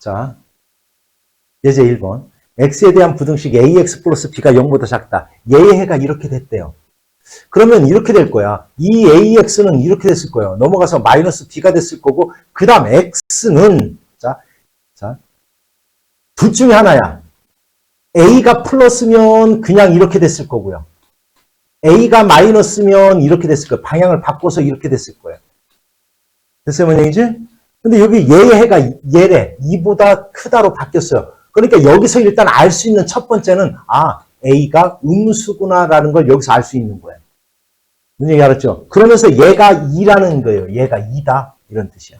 자, 예제 1번. x에 대한 부등식 ax 플러스 b가 0보다 작다. 얘의 해가 이렇게 됐대요. 그러면 이렇게 될 거야. 이 ax는 이렇게 됐을 거예요. 넘어가서 마이너스 b가 됐을 거고, 그 다음 x는, 자, 자, 둘 중에 하나야. a가 플러스면 그냥 이렇게 됐을 거고요. a가 마이너스면 이렇게 됐을 거예요. 방향을 바꿔서 이렇게 됐을 거예요. 됐어요, 뭐냐이지? 근데 여기 얘의 해가 얘래. 이보다 크다로 바뀌었어요. 그러니까 여기서 일단 알 수 있는 첫 번째는, 아, a가 음수구나라는 걸 여기서 알 수 있는 거예요. 무슨 얘기 알았죠? 그러면서 얘가 2라는 거예요. 얘가 2다. 이런 뜻이야.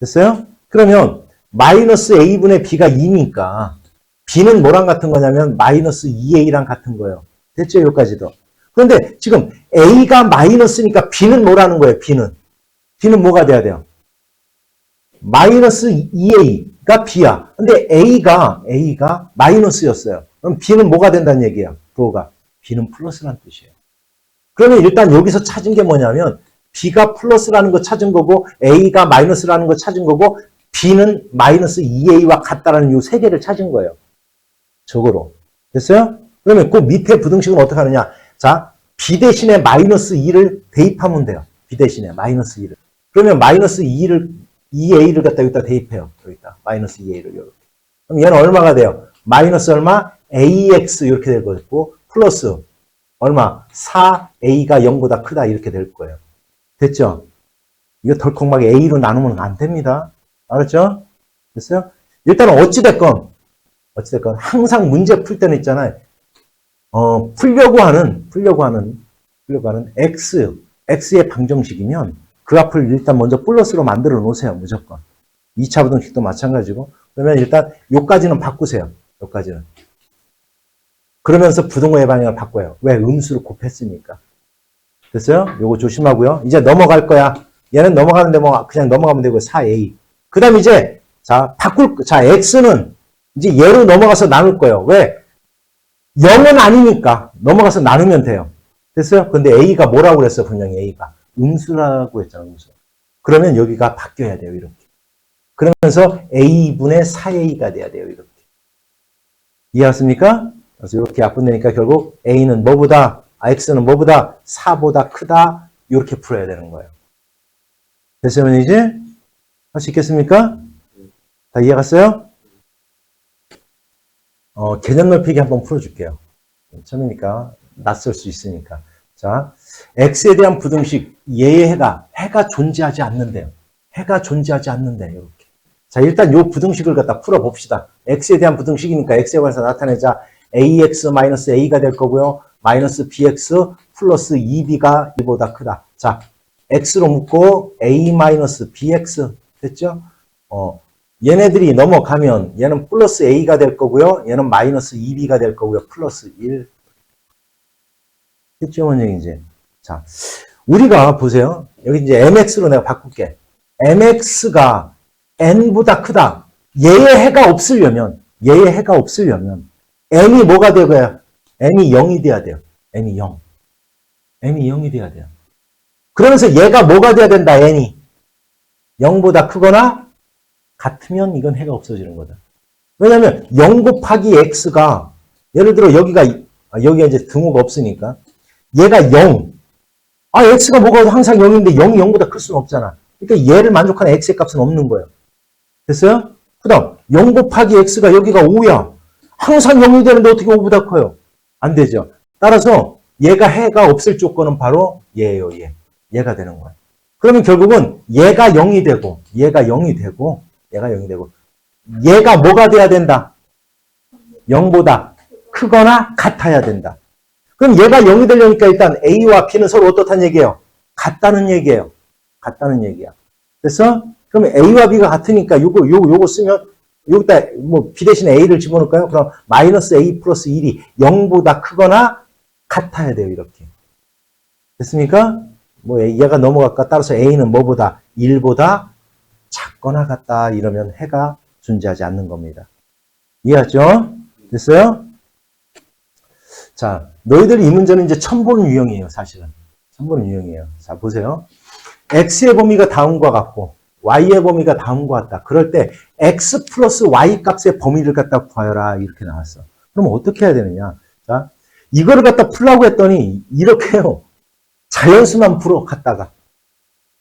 됐어요? 그러면 마이너스 a분의 b가 2니까 b는 뭐랑 같은 거냐면 마이너스 2a랑 같은 거예요. 됐죠? 여기까지도. 그런데 지금 a가 마이너스니까 b는 뭐라는 거예요? b는. b는 뭐가 돼야 돼요? 마이너스 2a가 b야. 근데 a가 a가 마이너스였어요. 그럼 b는 뭐가 된다는 얘기야? 부호가 b는 플러스라는 뜻이에요. 그러면 일단 여기서 찾은 게 뭐냐면 b가 플러스라는 거 찾은 거고 a가 마이너스라는 거 찾은 거고 b는 마이너스 2a와 같다라는 이 세 개를 찾은 거예요. 적으로. 됐어요? 그러면 그 밑에 부등식은 어떻게 하느냐? 자, b 대신에 마이너스 2를 대입하면 돼요. b 대신에 마이너스 2를. 그러면 마이너스 2를 2a를 갖다 여기다 대입해요. 여기다 마이너스 2a를 이렇게. 그럼 얘는 얼마가 돼요? 마이너스 얼마? ax 이렇게 될 거고 플러스 얼마? 4a가 0보다 크다 이렇게 될 거예요. 됐죠? 이거 덜컥 막 a로 나누면 안 됩니다. 알았죠? 됐어요? 일단은 어찌됐건 어찌됐건 항상 문제 풀 때는 있잖아요. 어, 풀려고 하는 풀려고 하는 풀려고 하는 x x의 방정식이면 그 앞을 일단 먼저 플러스로 만들어 놓으세요. 무조건. 2차 부등식도 마찬가지고 그러면 일단 요까지는 바꾸세요. 요까지는. 그러면서 부등호의 방향을 바꿔요. 왜? 음수를 곱했으니까. 됐어요? 요거 조심하고요. 이제 넘어갈 거야. 얘는 넘어가는데 뭐 그냥 넘어가면 되고 4a. 그 다음 이제 자 바꿀 자 x는 이제 얘로 넘어가서 나눌 거예요. 왜? 0은 아니니까 넘어가서 나누면 돼요. 됐어요? 근데 a가 뭐라고 그랬어? 분명히 a가 음수라고 했잖아. 음수. 그러면 여기가 바뀌어야 돼요. 이렇게. 그러면서 a분의 4a가 돼야 돼요. 이렇게. 이해하십니까? 그래서 이렇게 약분되니까 결국 a는 뭐보다 아, x는 뭐보다 4보다 크다 이렇게 풀어야 되는 거예요. 됐으면 이제 할 수 있겠습니까? 다 이해 갔어요? 어, 개념 넓히기 한번 풀어줄게요. 처음이니까 낯설 수 있으니까. 자, x에 대한 부등식 얘의 해가 해가 존재하지 않는데요. 해가 존재하지 않는데 이렇게. 자, 일단 요 부등식을 갖다 풀어 봅시다. x에 대한 부등식이니까 x에 관해서 나타내자. ax-a가 될 거고요. 마이너스 bx 플러스 2b가 1보다 크다. 자, x로 묶고 a-bx 됐죠? 어, 얘네들이 넘어가면 얘는 플러스 a가 될 거고요. 얘는 마이너스 2b가 될 거고요. 플러스 1. 됐죠, 원영이제 자, 우리가 보세요. 여기 이제 mx로 내가 바꿀게. mx가 n보다 크다. 얘의 해가 없으려면, 얘의 해가 없으려면, n이 뭐가 되고요? n이 0이 돼야 돼요. n이 0. n이 0이 돼야 돼요. 그러면서 얘가 뭐가 돼야 된다, n이. 0보다 크거나 같으면 이건 해가 없어지는 거다. 왜냐면 0 곱하기 x가 예를 들어 여기가 아, 여기가 이제 등호가 없으니까 얘가 0. 아 x가 뭐가 항상 0인데 0이 0보다 클 수는 없잖아. 그러니까 얘를 만족하는 x의 값은 없는 거예요. 됐어요? 그 다음 0 곱하기 x가 여기가 5야. 항상 0이 되는데 어떻게 5보다 커요? 안 되죠. 따라서 얘가 해가 없을 조건은 바로 얘예요. 얘. 얘가 되는 거예요. 그러면 결국은 얘가 0이 되고 얘가 0이 되고 얘가 0이 되고 얘가 뭐가 돼야 된다? 0보다 크거나 같아야 된다. 그럼 얘가 0이 되려니까 일단 A와 B는 서로 어떻다는 얘기예요? 같다는 얘기예요. 같다는 얘기야. 그래서 그러면 A와 B가 같으니까 요거 요거 요거 쓰면 여기다 뭐 B 대신에 A를 집어넣을까요? 그럼 마이너스 A 플러스 1이 0보다 크거나 같아야 돼요. 이렇게. 됐습니까? 뭐 얘가 넘어갈까? 따라서 A는 뭐보다 1보다 작거나 같다 이러면 해가 존재하지 않는 겁니다. 이해하죠? 됐어요? 자, 너희들이 이 문제는 이제 보는 유형이에요, 사실은. 보는 유형이에요. 자, 보세요. x의 범위가 다음과 같고 y의 범위가 다음과 같다. 그럴 때 x 플러스 y 값의 범위를 갖다 구하여라 이렇게 나왔어. 그럼 어떻게 해야 되느냐? 자, 이거를 갖다 풀라고 했더니 이렇게요. 자연수만 풀어 갔다가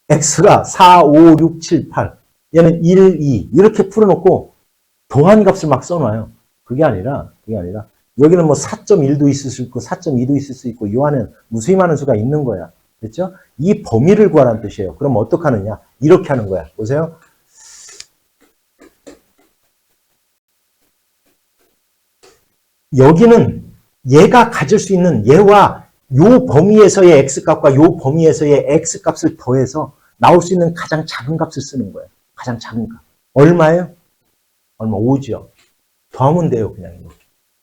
x가 4, 5, 6, 7, 8 얘는 1, 2 이렇게 풀어놓고 더한 값을 막 써놔요. 그게 아니라 그게 아니라 여기는 뭐 4.1도 있을 수 있고 4.2도 있을 수 있고 요 안에 무수히 많은 수가 있는 거야. 됐죠? 이 범위를 구하라는 뜻이에요. 그럼 어떻게 하느냐? 이렇게 하는 거야. 보세요. 여기는 얘가 가질 수 있는 얘와 요 범위에서의 x값과 요 범위에서의 x값을 더해서 나올 수 있는 가장 작은 값을 쓰는 거예요. 가장 작은 값. 얼마예요? 얼마? 5죠. 더하면 돼요. 그냥 이렇게.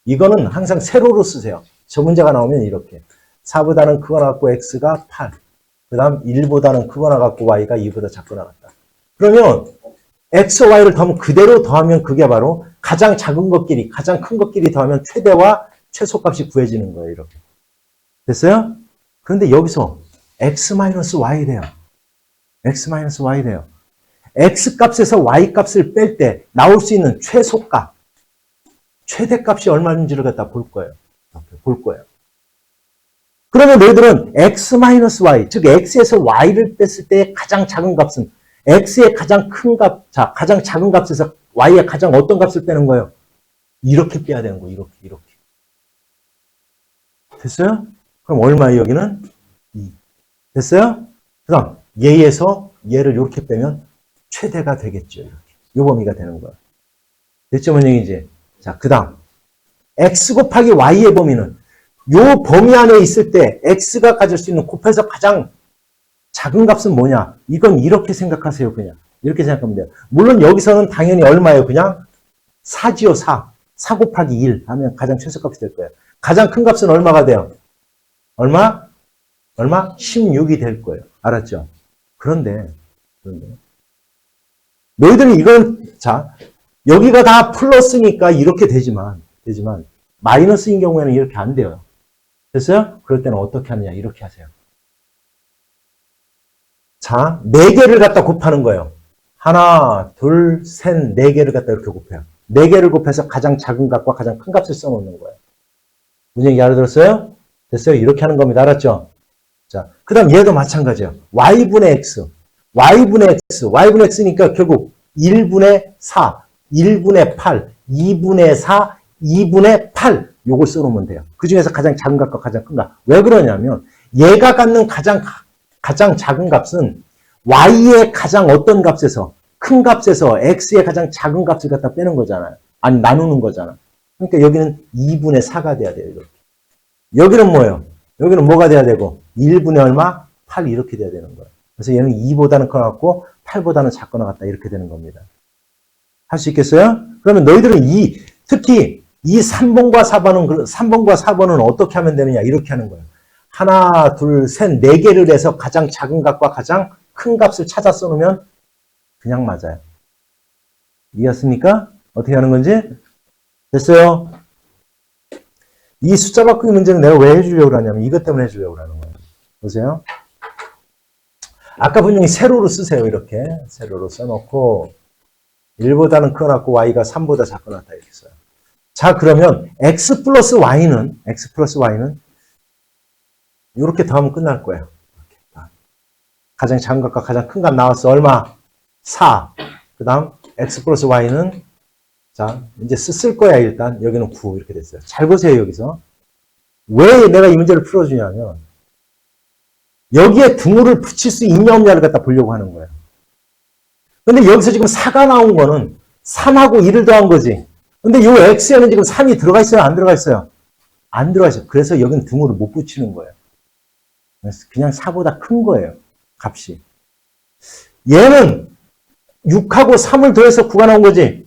이거는 항상 세로로 쓰세요. 저 문제가 나오면 이렇게. 4보다는 크거나 같고 x가 8. 그 다음 1보다는 크거나 같고 y가 2보다 작거나 같다. 그러면 x, y를 더하면 그대로 더하면 그게 바로 가장 작은 것끼리, 가장 큰 것끼리 더하면 최대와 최소값이 구해지는 거예요. 이렇게. 됐어요? 그런데 여기서 x-y래요. x-y래요. x 값에서 y 값을 뺄 때 나올 수 있는 최소값, 최대값이 얼마인지를 갖다 볼 거예요. 볼 거예요. 그러면 너희들은 x-y, 즉 x에서 y를 뺐을 때 가장 작은 값은 x의 가장 큰 값, 자, 가장 작은 값에서 y의 가장 어떤 값을 빼는 거예요? 이렇게 빼야 되는 거예요. 이렇게, 이렇게. 됐어요? 그럼 얼마예요, 여기는? 2. 됐어요? 그 다음, 얘에서 얘를 이렇게 빼면 최대가 되겠죠. 이렇게. 요 범위가 되는 거예요. 됐죠, 원영이지? 자, 그 다음. x 곱하기 y의 범위는 요 범위 안에 있을 때 x가 가질 수 있는 곱해서 가장 작은 값은 뭐냐? 이건 이렇게 생각하세요, 그냥. 이렇게 생각하면 돼요. 물론 여기서는 당연히 얼마예요? 그냥 4지요, 4. 4 곱하기 1 하면 가장 최소값이 될 거예요. 가장 큰 값은 얼마가 돼요? 얼마? 얼마? 16이 될 거예요. 알았죠? 그런데, 그런데. 너희들이 이건, 자, 여기가 다 플러스니까 이렇게 되지만, 되지만, 마이너스인 경우에는 이렇게 안 돼요. 됐어요? 그럴 때는 어떻게 하느냐? 이렇게 하세요. 자, 네 개를 갖다 곱하는 거예요. 하나, 둘, 셋, 네 개를 갖다 이렇게 곱해요. 네 개를 곱해서 가장 작은 값과 가장 큰 값을 써놓는 거예요. 무슨 얘기 알아들었어요? 됐어요? 이렇게 하는 겁니다. 알았죠? 자, 그 다음 얘도 마찬가지예요. y분의 x, y분의 x, y분의 x니까 결국 1분의 4, 1분의 8, 2분의 4, 2분의 8 요걸 써놓으면 돼요. 그 중에서 가장 작은 값과 가장 큰 값. 왜 그러냐면 얘가 갖는 가장 가장 작은 값은 y의 가장 어떤 값에서 큰 값에서 x의 가장 작은 값을 갖다 빼는 거잖아요. 아니 나누는 거잖아. 그러니까 여기는 2분의 4가 돼야 돼요. 이렇게. 여기는 뭐예요? 여기는 뭐가 돼야 되고 1분의 얼마? 8 이렇게 돼야 되는 거예요. 그래서 얘는 2보다는 커 같고 8보다는 작거나 같다 이렇게 되는 겁니다. 할 수 있겠어요? 그러면 너희들은 이 특히 이 3번과 4번은 3번과 4번은 어떻게 하면 되느냐 이렇게 하는 거예요. 하나, 둘, 셋, 네 개를 해서 가장 작은 값과 가장 큰 값을 찾아 써놓으면 그냥 맞아요. 이해했습니까? 어떻게 하는 건지? 됐어요? 이 숫자 바꾸기 문제는 내가 왜 해주려고 하냐면 이것 때문에 해주려고 하는 거예요. 보세요. 아까 분명히 세로로 쓰세요. 이렇게. 세로로 써놓고 1보다는 크거나 y가 3보다 작거나 다 이렇게 써요. 자, 그러면 x 플러스 y는 x 플러스 y는 이렇게 더하면 끝날 거예요. 가장 작은 값과 가장 큰 값 나왔어. 얼마? 4. 그 다음 x 플러스 y는 자 이제 쓸 거야 일단. 여기는 9 이렇게 됐어요. 잘 보세요 여기서. 왜 내가 이 문제를 풀어주냐면 여기에 등호를 붙일 수 있냐 없냐를 갖다 보려고 하는 거예요. 근데 여기서 지금 4가 나온 거는 3하고 1을 더한 거지. 근데 이 x에는 지금 3이 들어가 있어요? 안 들어가 있어요? 안 들어가 있어요. 그래서 여기는 등호를 못 붙이는 거예요. 그냥 4보다 큰 거예요. 값이. 얘는 6하고 3을 더해서 9가 나온 거지.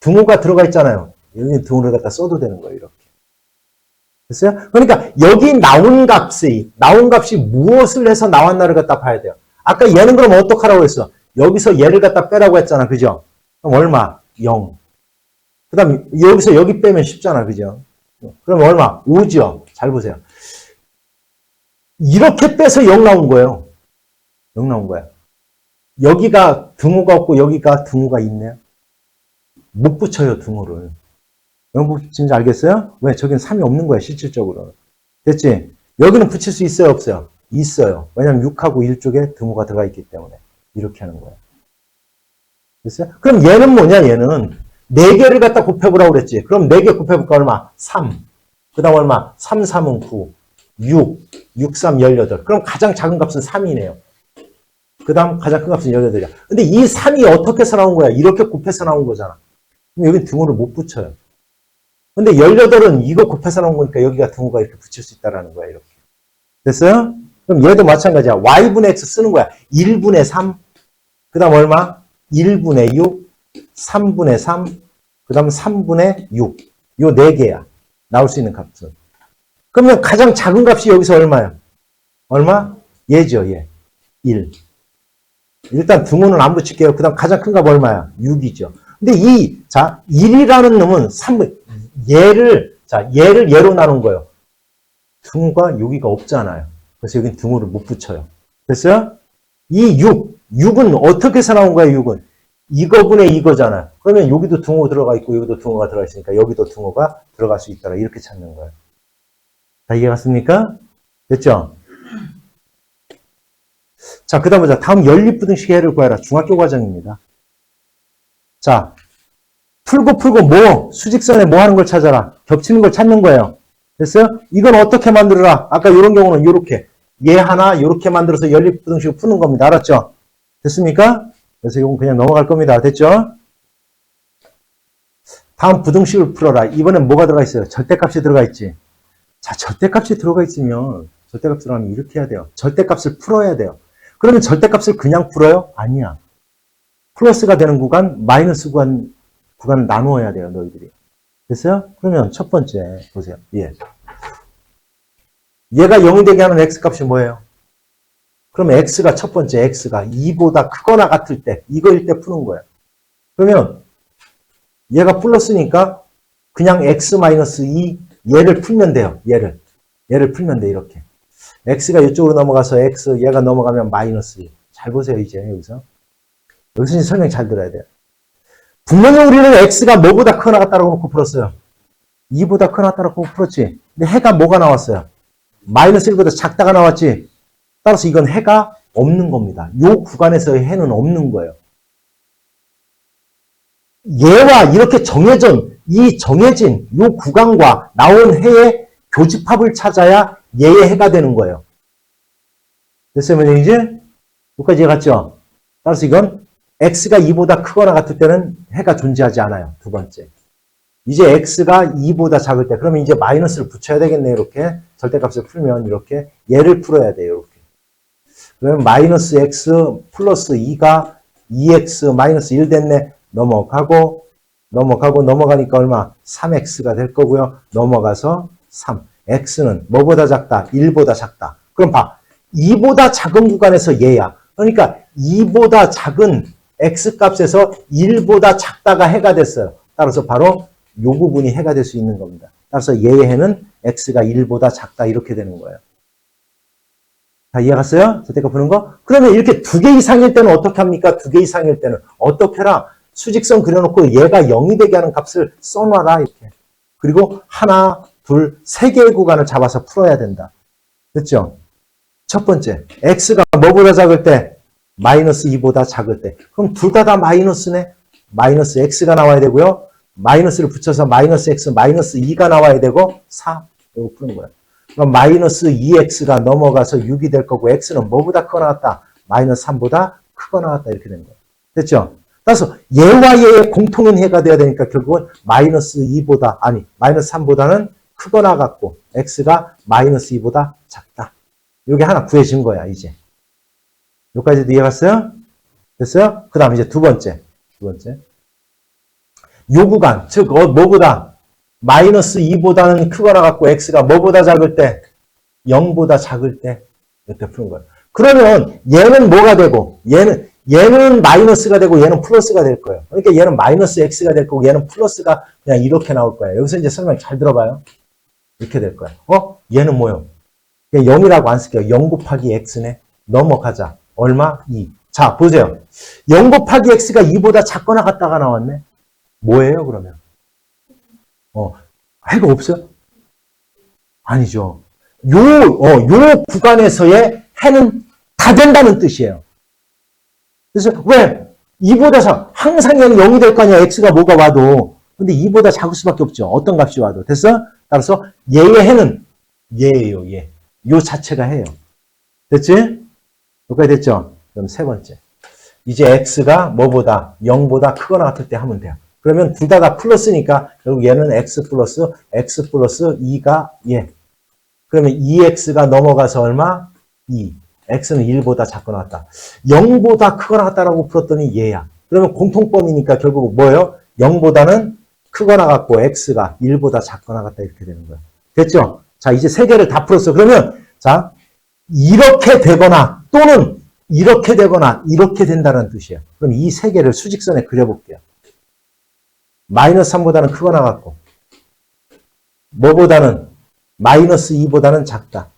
등호가 들어가 있잖아요. 여기 등호를 갖다 써도 되는 거예요. 이렇게. 됐어요? 그러니까 여기 나온 값이 나온 값이 무엇을 해서 나왔나를 갖다 봐야 돼요. 아까 얘는 그럼 어떡하라고 했어? 여기서 얘를 갖다 빼라고 했잖아. 그죠? 그럼 얼마? 0. 그 다음 여기서 여기 빼면 쉽잖아. 그죠? 그럼 얼마? 5죠. 잘 보세요. 이렇게 빼서 0 나온 거예요. 0 나온 거야. 여기가 등호가 없고 여기가 등호가 있네요. 못 붙여요, 등호를. 왜못 붙이는지 알겠어요? 왜? 저긴 3이 없는 거야, 실질적으로. 됐지? 여기는 붙일 수 있어요, 없어요? 있어요. 왜냐면 6하고 1 쪽에 등호가 들어가 있기 때문에. 이렇게 하는 거예요. 됐어요? 그럼 얘는 뭐냐, 얘는? 4개를 갖다 곱해보라고 그랬지. 그럼 4개 곱해볼까, 얼마? 3. 그 다음 얼마? 3, 3은 9. 6. 6, 3, 18. 그럼 가장 작은 값은 3이네요. 그 다음 가장 큰 값은 18이야. 근데 이 3이 어떻게 해서 나온 거야? 이렇게 곱해서 나온 거잖아. 그럼 여기 등호를 못 붙여요. 근데 18은 이거 곱해서 나온 거니까 여기가 등호가 이렇게 붙일 수 있다라는 거야, 이렇게. 됐어요? 그럼 얘도 마찬가지야. y분의 x 쓰는 거야. 1분의 3. 그 다음 얼마? 1분의 6. 3분의 3. 그 다음 3분의 6. 요 4개야. 나올 수 있는 값은. 그러면 가장 작은 값이 여기서 얼마야? 얼마? 얘죠, 얘. 1. 일단 등호는 안 붙일게요. 그 다음 가장 큰 값 얼마야? 6이죠. 근데 이, 자, 1이라는 놈은 3분, 얘를, 자, 얘를 얘로 나눈 거예요. 등호가 여기가 없잖아요. 그래서 여기 등호를 못 붙여요. 됐어요? 이 6, 6은 어떻게 해서 나온 거야, 6은? 이거분의 이거잖아요. 그러면 여기도 등호 들어가 있고, 여기도 등호가 들어가 있으니까 여기도 등호가 들어갈 수 있다라 이렇게 찾는 거예요. 다 이해 갔습니까? 됐죠? 자, 그 다음 보자. 다음 연립부등식 해를 구해라. 중학교 과정입니다. 자, 풀고 풀고 뭐, 수직선에 뭐 하는 걸 찾아라. 겹치는 걸 찾는 거예요. 됐어요? 이건 어떻게 만들어라? 아까 이런 경우는 이렇게. 얘 하나 이렇게 만들어서 연립부등식을 푸는 겁니다. 알았죠? 됐습니까? 그래서 이건 그냥 넘어갈 겁니다. 됐죠? 다음 부등식을 풀어라. 이번엔 뭐가 들어가 있어요? 절대값이 들어가 있지. 자, 절대값이 들어가 있으면 절대값 들어가면 이렇게 해야 돼요. 절대값을 풀어야 돼요. 그러면 절대값을 그냥 풀어요? 아니야. 플러스가 되는 구간, 마이너스 구간, 구간을 나누어야 돼요, 너희들이. 됐어요? 그러면 첫 번째, 보세요. 예. 얘가 0이 되게 하는 x값이 뭐예요? 그러면 x가 첫 번째, x가 2보다 크거나 같을 때, 이거일 때 푸는 거예요. 그러면 얘가 플러스니까 그냥 x 마이너스 2, 얘를 풀면 돼요. 얘를. 얘를 풀면 돼, 이렇게. x가 이쪽으로 넘어가서 x, 얘가 넘어가면 마이너스 2. 잘 보세요, 이제, 여기서. 여기서 설명 잘 들어야 돼요. 분명히 우리는 x가 뭐보다 크거나 같다고 놓고 풀었어요. 2보다 크거나 같다고 놓고 풀었지. 근데 해가 뭐가 나왔어요? 마이너스 1보다 작다가 나왔지. 따라서 이건 해가 없는 겁니다. 요 구간에서의 해는 없는 거예요. 얘와 이렇게 정해진, 이 정해진 요 구간과 나온 해의 교집합을 찾아야 얘의 해가 되는 거예요. 됐어요, 이제? 여기까지 이해갔죠? 따라서 이건 x가 2보다 크거나 같을 때는 해가 존재하지 않아요. 두 번째. 이제 x가 2보다 작을 때, 그러면 이제 마이너스를 붙여야 되겠네, 이렇게. 절대값을 풀면 이렇게. 얘를 풀어야 돼요, 이렇게. 그러면 마이너스 x 플러스 2가 2x 마이너스 1 됐네. 넘어가고, 넘어가고, 넘어가니까 얼마? 3x가 될 거고요. 넘어가서 3. x는 뭐보다 작다? 1보다 작다. 그럼 봐. 2보다 작은 구간에서 얘야. 그러니까 2보다 작은 x값에서 1보다 작다가 해가 됐어요. 따라서 바로 요 부분이 해가 될 수 있는 겁니다. 따라서 얘의 해는 x가 1보다 작다 이렇게 되는 거예요. 다 이해갔어요? 저때가 푸는 거? 그러면 이렇게 두 개 이상일 때는 어떻게 합니까? 두 개 이상일 때는 어떻게 해라? 수직선 그려놓고 얘가 0이 되게 하는 값을 써놔라 이렇게. 그리고 하나, 둘, 세 개의 구간을 잡아서 풀어야 된다. 됐죠? 첫 번째, x가 뭐보다 작을 때? 마이너스 2보다 작을 때. 그럼 둘 다다 마이너스네? 마이너스 x가 나와야 되고요. 마이너스를 붙여서 마이너스 x, 마이너스 2가 나와야 되고 4. 이거 푸는 거야. 마이너스 2x가 넘어가서 6이 될 거고 x는 뭐보다 크거나 같다? 마이너스 3보다 크거나 같다 이렇게 되는 거야. 됐죠? 따라서 얘와 얘의 공통인 해가 돼야 되니까 결국은 마이너스 2보다 아니 마이너스 3보다는 크거나 같고 x가 마이너스 2보다 작다. 이게 하나 구해진 거야 이제. 여기까지도 이해갔어요? 됐어요? 그 다음 이제 두 번째. 두 번째. 요 구간, 즉, 어, 뭐보다, 마이너스 2보다는 크거나 같고, x가 뭐보다 작을 때, 0보다 작을 때, 이렇게 푸는 거예요. 그러면, 얘는 뭐가 되고, 얘는, 얘는 마이너스가 되고, 얘는 플러스가 될 거예요. 그러니까 얘는 마이너스 x가 될 거고, 얘는 플러스가 그냥 이렇게 나올 거예요. 여기서 이제 설명 잘 들어봐요. 이렇게 될 거예요. 어? 얘는 뭐요? 0이라고 안 쓸게요. 0 곱하기 x네. 넘어가자. 얼마? 2. 자, 보세요. 0 곱하기 x가 2보다 작거나 같다가 나왔네. 뭐예요, 그러면? 어, 해가 없어요? 아니죠. 요, 어, 요 구간에서의 해는 다 된다는 뜻이에요. 그래서 왜? 2보다 작, 항상 얘는 0이 될 거 아니야. x가 뭐가 와도. 근데 2보다 작을 수밖에 없죠. 어떤 값이 와도. 됐어? 따라서 얘의 해는 얘예요, 얘. 요 자체가 해요. 됐지? 여기까지 됐죠? 그럼 세 번째. 이제 x가 뭐보다 0보다 크거나 같을 때 하면 돼요. 그러면 둘 다 다 플러스니까 결국 얘는 x 플러스 x 플러스 2가 얘. 그러면 2x가 넘어가서 얼마? 2. x는 1보다 작거나 같다. 0보다 크거나 같다라고 풀었더니 얘야. 그러면 공통범위니까 결국 뭐예요? 0보다는 크거나 같고 x가 1보다 작거나 같다 이렇게 되는 거야. 됐죠? 자, 이제 세 개를 다 풀었어. 그러면 자, 이렇게 되거나 또는 이렇게 되거나 이렇게 된다는 뜻이에요. 그럼 이 세 개를 수직선에 그려볼게요. 마이너스 3보다는 크거나 같고 뭐보다는 마이너스 2보다는 작다.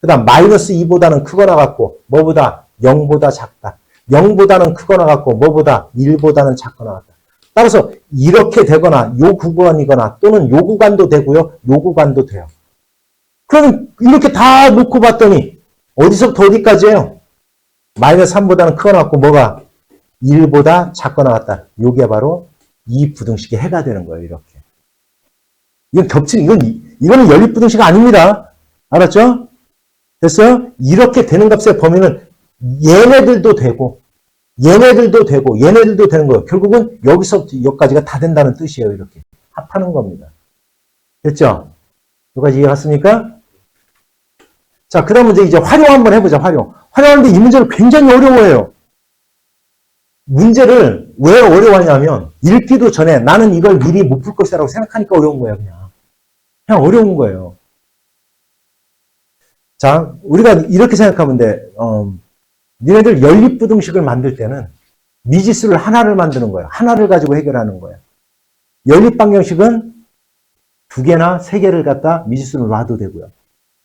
그 다음 마이너스 2보다는 크거나 같고 뭐보다 0보다 작다. 0보다는 크거나 같고 뭐보다 1보다는 작거나 같다. 따라서 이렇게 되거나 요 구간이거나 또는 요 구간도 되고요. 요 구간도 돼요. 그럼 이렇게 다 놓고 봤더니 어디서부터 어디까지예요? 마이너스 3보다는 크거나 같고 뭐가 1보다 작거나 같다. 요게 바로 이 부등식의 해가 되는 거예요. 이렇게. 이건 겹치는 이건 이- 이거는 연립 부등식 아닙니다. 알았죠? 됐어요? 이렇게 되는 값의 범위는 얘네들도 되고 얘네들도 되고 얘네들도 되는 거예요. 결국은 여기서부터 여기까지가 다 된다는 뜻이에요. 이렇게 합하는 겁니다. 됐죠? 여기까지 이해갔습니까? 자, 그러면 이제, 이제 활용 한번 해보자, 활용. 활용하는데 이 문제를 굉장히 어려워해요. 문제를 왜 어려워하냐면, 읽기도 전에 나는 이걸 미리 못 풀 것이라고 생각하니까 어려운 거예요, 그냥. 그냥 어려운 거예요. 자, 우리가 이렇게 생각하면 돼. 어, 니네들 연립부등식을 만들 때는 미지수를 하나를 만드는 거예요. 하나를 가지고 해결하는 거예요. 연립방정식은 두 개나 세 개를 갖다 미지수를 놔도 되고요.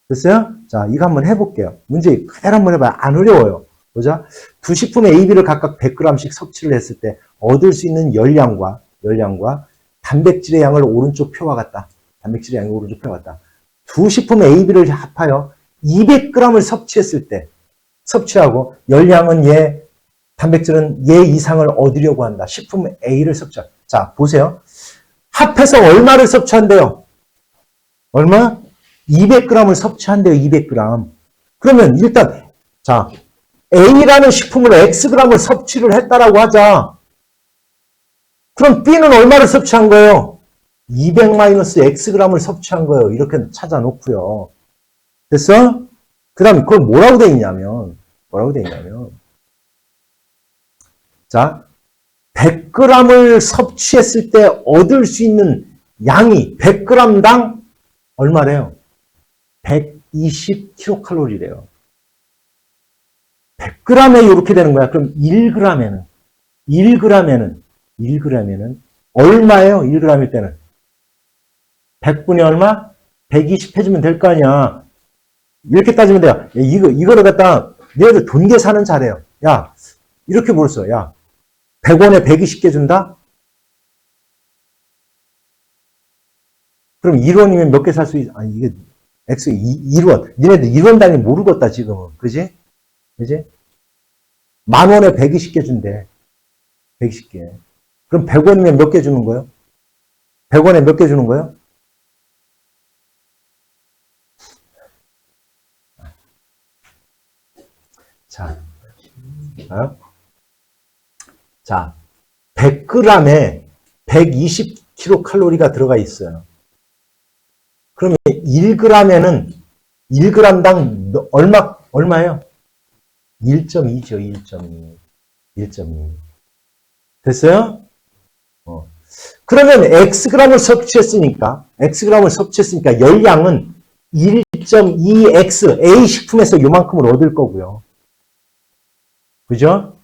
됐어요? 자, 이거 한번 해볼게요. 문제 그대로 한번 해봐요. 안 어려워요. 보자. 두 식품의 A, B를 각각 100g씩 섭취를 했을 때 얻을 수 있는 열량과, 열량과 단백질의 양을 오른쪽 표와 같다. 단백질의 양이 오른쪽 표와 같다. 두 식품의 A, B를 합하여 200g을 섭취했을 때, 섭취하고 열량은 얘, 단백질은 얘 이상을 얻으려고 한다. 식품 A를 섭취. 자, 보세요. 합해서 얼마를 섭취한대요? 얼마? 200g을 섭취한대요, 200g. 그러면 일단, 자, A라는 식품으로 Xg을 섭취를 했다라고 하자. 그럼 B는 얼마를 섭취한 거예요? 200-Xg을 섭취한 거예요. 이렇게 찾아놓고요. 됐어? 그 다음에 그걸 뭐라고 돼 있냐면, 뭐라고 돼 있냐면, 자, 100g을 섭취했을 때 얻을 수 있는 양이 100g당 얼마래요? 120kcal래요. 100g에 이렇게 되는 거야. 그럼 1g에는 1g에는 1g에는 얼마예요? 1g일 때는 100분의 얼마? 120 해주면 될 거 아니야. 이렇게 따지면 돼요. 야, 이거 이거를 갖다 너희들 돈 계산은 잘해요. 야 이렇게 물었어. 야 100원에 120개 준다? 그럼 1원이면 몇 개 살 수 있, 아니, 이게, X, 1원. 니네들 1원 단위 모르겠다, 지금은. 그지? 그지? 만 원에 120개 준대. 120개. 그럼 100원이면 몇 개 주는 거예요? 100원에 몇 개 주는 거예요? 자, 어? 자, 100g에 120kcal가 들어가 있어요. 그러면 1g에는 1g당 얼마, 얼마예요? 1.2죠, 1.2. 1.2. 됐어요? 어. 그러면 xg을 섭취했으니까, xg을 섭취했으니까 열량은 1.2x, A 식품에서 요만큼을 얻을 거고요. 그죠?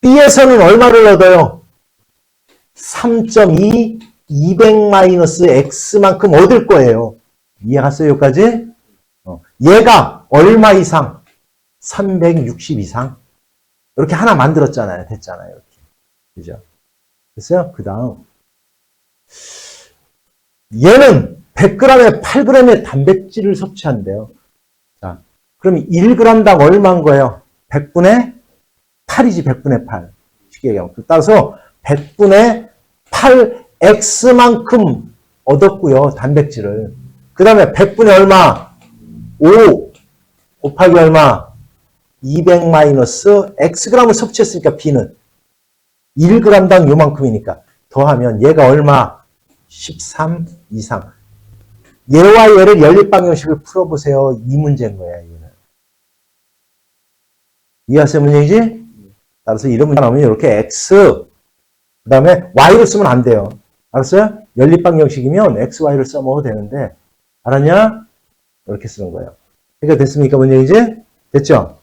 B에서는 얼마를 얻어요? 3.2, 200-x만큼 얻을 거예요. 이해갔어요, 여기까지? 어. 얘가 얼마 이상? 360 이상? 이렇게 하나 만들었잖아요. 됐잖아요. 이렇게. 그죠? 됐어요? 그 다음. 얘는 100g에 8g의 단백질을 섭취한대요. 자, 그럼 1g당 얼마인 거예요? 100분의 8이지, 100분의 8. 쉽게 얘기하면. 따라서 100분의 8x만큼 얻었고요, 단백질을. 그 다음에 100분의 얼마? 5 곱하기 얼마? 200 마이너스 xg을 섭취했으니까 b는 1g당 요만큼이니까 더하면 얘가 얼마? 13 이상. 얘와 얘를 연립 방정식을 풀어보세요. 이 문제인 거야, 이거는. 이해하세요, 문제이지? 따라서 이런 문제 나오면 이렇게 x, 그 다음에 y를 쓰면 안 돼요. 알았어요? 연립 방정식이면 x, y를 써먹어도 되는데, 알았냐? 이렇게 쓰는 거예요. 해결됐습니까, 문제이지? 됐죠?